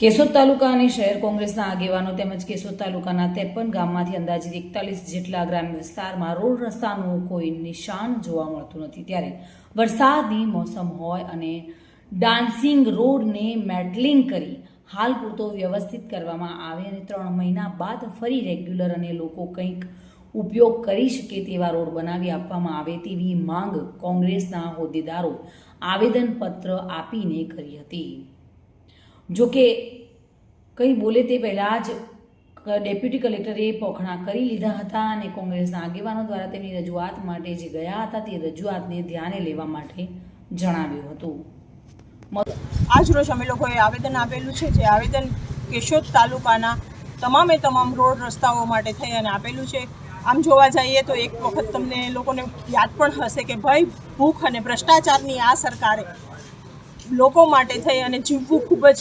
કેશોદ તાલુકા અને શહેર કોંગ્રેસના આગેવાનો તેમજ કેશોદ તાલુકાના ત્રેપન ગામમાંથી અંદાજિત એકતાલીસ જેટલા ગ્રામ્ય વિસ્તારમાં રોડ રસ્તાનું કોઈ નિશાન જોવા મળતું નથી. ત્યારે વરસાદની મોસમ હોય અને ડાન્સિંગ રોડને મેટલિંગ કરી હાલ પૂરતો વ્યવસ્થિત કરવામાં આવે અને ત્રણ મહિના બાદ ફરી રેગ્યુલર અને લોકો કંઈક ઉપયોગ કરી શકે તેવા રોડ બનાવી આપવામાં આવે તેવી માંગ કોંગ્રેસના હોદ્દેદારો આવેદનપત્ર આપીને કરી હતી. જો કે કંઈ બોલે તે પહેલાં જ ડેપ્યુટી કલેક્ટરે પોખણા કરી લીધા હતા અને કોંગ્રેસના આગેવાનો દ્વારા તેમની રજૂઆત માટે જે ગયા હતા તે રજૂઆતને ધ્યાને લેવા માટે જણાવ્યું હતું. આજ રોજ અમે લોકોએ આવેદન આપેલું છે જે આવેદન કેશોદ તાલુકાના તમામે તમામ રોડ રસ્તાઓ માટે થઈ અને આપેલું છે. આમ જોવા જઈએ તો એક વખત તમને લોકોને યાદ પણ હશે કે ભાઈ ભૂખ અને ભ્રષ્ટાચારની આ સરકારે લોકો માટે થઈ અને જીવવું ખૂબ જ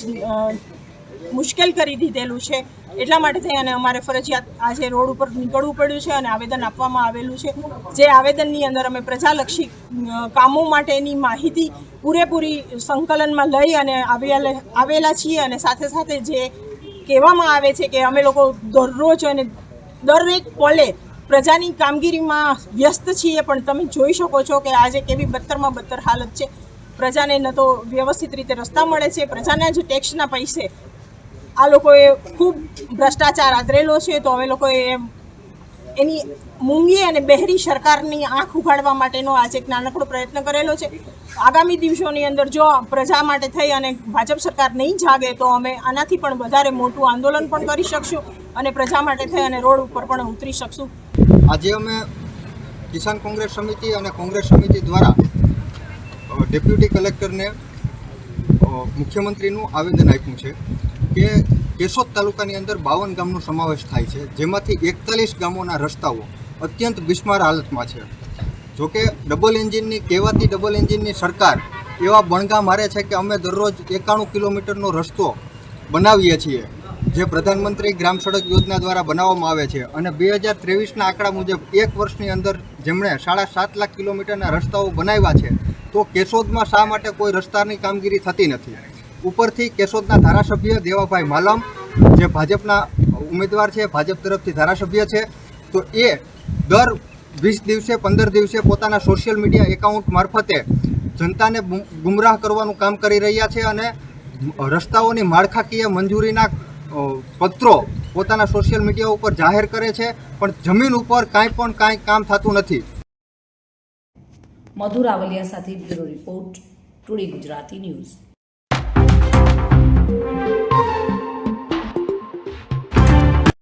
મુશ્કેલ કરી દીધેલું છે. એટલા માટે થઈ અને અમારે ફરજિયાત આજે રોડ ઉપર નીકળવું પડ્યું છે અને આવેદન આપવામાં આવેલું છે. જે આવેદનની અંદર અમે પ્રજાલક્ષી કામો માટેની માહિતી પૂરેપૂરી સંકલનમાં લઈ અને આવેલા છીએ અને સાથે સાથે જે કહેવામાં આવે છે કે અમે લોકો દરરોજ અને દરેક પોલે પ્રજાની કામગીરીમાં વ્યસ્ત છીએ, પણ તમે જોઈ શકો છો કે આજે કેવી બદતરમાં બદતર હાલત છે. પ્રજાને ન તો વ્યવસ્થિત રીતે રસ્તા મળે છે, પ્રજાના જ ટેક્સના પૈસે આ લોકોએ ખૂબ ભ્રષ્ટાચાર આદરેલો છે, તો હવે લોકોએ એની મૂંગી અને બહેરી સરકારની આંખ ઉઘાડવા માટેનો આજે એક નાનકડો પ્રયત્ન કરેલો છે. આગામી દિવસોની અંદર જો પ્રજા માટે થઈ અને ભાજપ સરકાર નહીં જાગે, તો અમે આનાથી પણ વધારે મોટું આંદોલન પણ કરી શકશું અને પ્રજા માટે થઈ અને રોડ ઉપર પણ ઉતરી શકશું. આજે અમે કિસાન કોંગ્રેસ સમિતિ અને કોંગ્રેસ સમિતિ દ્વારા ડેપ્યુટી કલેક્ટરને મુખ્યમંત્રીનું આવેદન આપ્યું છે કે કેશોદ તાલુકાની અંદર બાવન ગામનો સમાવેશ થાય છે, જેમાંથી એકતાલીસ ગામોના રસ્તાઓ અત્યંત બિસ્માર હાલતમાં છે. જોકે ડબલ એન્જિનની, કહેવાતી ડબલ એન્જિનની સરકાર એવા બણગા મારે છે કે અમે દરરોજ એકાણું કિલોમીટરનો રસ્તો બનાવીએ છીએ. જે પ્રધાનમંત્રી ગ્રામ સડક યોજના દ્વારા બનાવવામાં આવે છે અને બે હજાર ત્રેવીસના આંકડા મુજબ એક વર્ષની અંદર જેમણે સાડા સાત લાખ કિલોમીટરના રસ્તાઓ બનાવ્યા છે, તો કેશોદમાં શા માટે કોઈ રસ્તાની કામગીરી થતી નથી? ઉપરથી કેશોદના ધારાસભ્ય દેવાભાઈ માલમ, જે ભાજપના ઉમેદવાર છે, ભાજપ તરફથી ધારાસભ્ય છે, તો એ દર વીસ દિવસે, પંદર દિવસે પોતાના સોશિયલ મીડિયા એકાઉન્ટ મારફતે જનતાને ગુમરાહ કરવાનું કામ કરી રહ્યા છે અને રસ્તાઓની માળખાકીય મંજૂરીના પત્રો પોતાના સોશિયલ મીડિયા ઉપર જાહેર કરે છે, પણ જમીન ઉપર કાંઈ પણ કાંઈ કામ થતું નથી. મધુર આવલિયા સાથે bureau report, today Gujarati news.